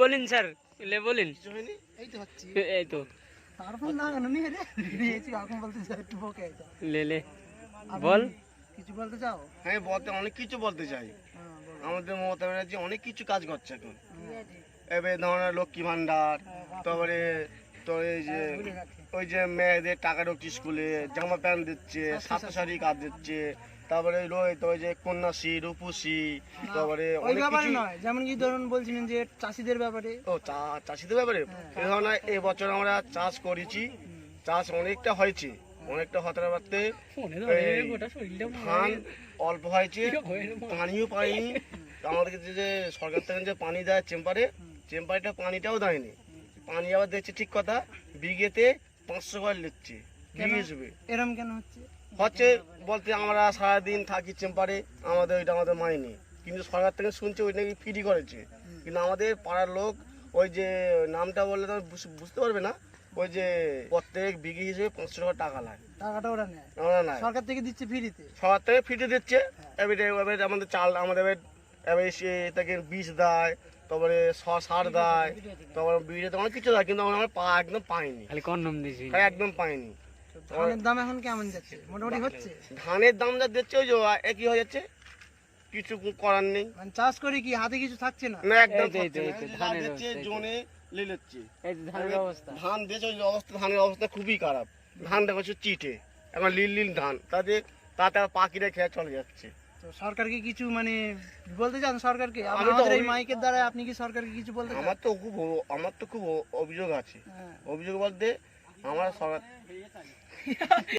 Bolin sir লে বলিন। এই তো হচ্ছে। এই তো। তারপর না কেন নিয়ে রে নিয়েছি এখন বলতে চাই একটু বকে লে লে। বল। কিছু বলতে চাও? হ্যাঁ বলতে অনেক কিছু বলতে চাই। হ্যাঁ, আমাদের মমতা ব্যানার্জি অনেক কিছু কাজ করছে এখন। এবার ধরনের লক্ষ্মী ভান্ডার তারপরে তো এই যে ওই যে মেয়েদের টাকা ঢুকছে স্কুলে জামা প্যান্ট দিচ্ছে সাথে শাড়ি কাজ দিচ্ছে তারপরে ওই রয়ে- তো ওই যে কন্যাশ্রী রূপশ্রী তারপরে ওই অনেক ব্যাপারে নয় যেমন কি ধরুন বলছিলেন যে চাষিদের ব্যাপারে। ও চা- চাষিদের ব্যাপারে? এই ধরনের এবছর আমরা চাষ করেছি। চাষ অনেকটা হয়েছে অনেকটা হতে পারতে। ধান অল্প হয়েছে পানিও পাইনি। আমাদেরকে যে- যে সরকার থেকে যে পানি দেয় চেম্বারে চেম্বারটা পানিটাও দেয়নি। পানি আবার দিচ্ছে ঠিক কথা বিঘেতে পাঁচশো করে নিচ্ছে বিঘে হিসেবে এরম কেন হচ্ছে? হচ্ছে বলতে আমরা সারাদিন থাকি চেম্বারে আমাদের ওইটা আমাদের মাইনে। কিন্তু সরকার থেকে শুনছে ওই নাকি ফ্রি করেছে। কিন্তু আমাদের পাড়ার লোক ওই যে নামটা বললে তো বুঝ- বুঝতে পারবে না ওই যে প্রত্যেক বিঘে হিসেবে পাঁচশো টাকা টাকা লাগে টাকাটা ওরা নেয়। সরকার থেকে দিচ্ছে ফ্রিতে সবার থেকে ফিটে দিচ্ছে। এবারে এবারে আমাদের চাল আমাদের এবার এবারে সে থেকে বীজ দেয় তারপরে স- সার দেয় তারপরে বীজে অনেক কিছু দেয় কিন্তু আমরা পা একদম পাইনি। খালি কন্ডম দিছি হ্যাঁ, একদম পাইনি। ধানের দাম এখন কেমন যাচ্ছে? মোটামুটি হচ্ছে? ধানের দাম যা দিচ্ছে ওই যে একই হয়ে যাচ্ছে। কিছু করার নেই। মানে চাষ করে কি হাতে কিছু থাকছে না? না একদম থাকছে। জোনে লে নিচ্ছে এই যে ধানের অবস্থা। ধান দিয়েছে ওই অবস্থা ধানের অবস্থা খুবই খারাপ। ধান দেখা চিটে এখন লিল লিল ধান। তাতে তাতে আর পাখিরা খেয়ে চলে যাচ্ছে। তো সরকারকে কিছু মানে বলতে চান সরকারকে? আমাদের এই মাইকের দ্বারা আপনি কি সরকারকে কিছু বলতে আমার তো খুব আমার তো খুব অভিযোগ আছে। হ্যাঁ। অভিযোগ বলতে আমার সরকার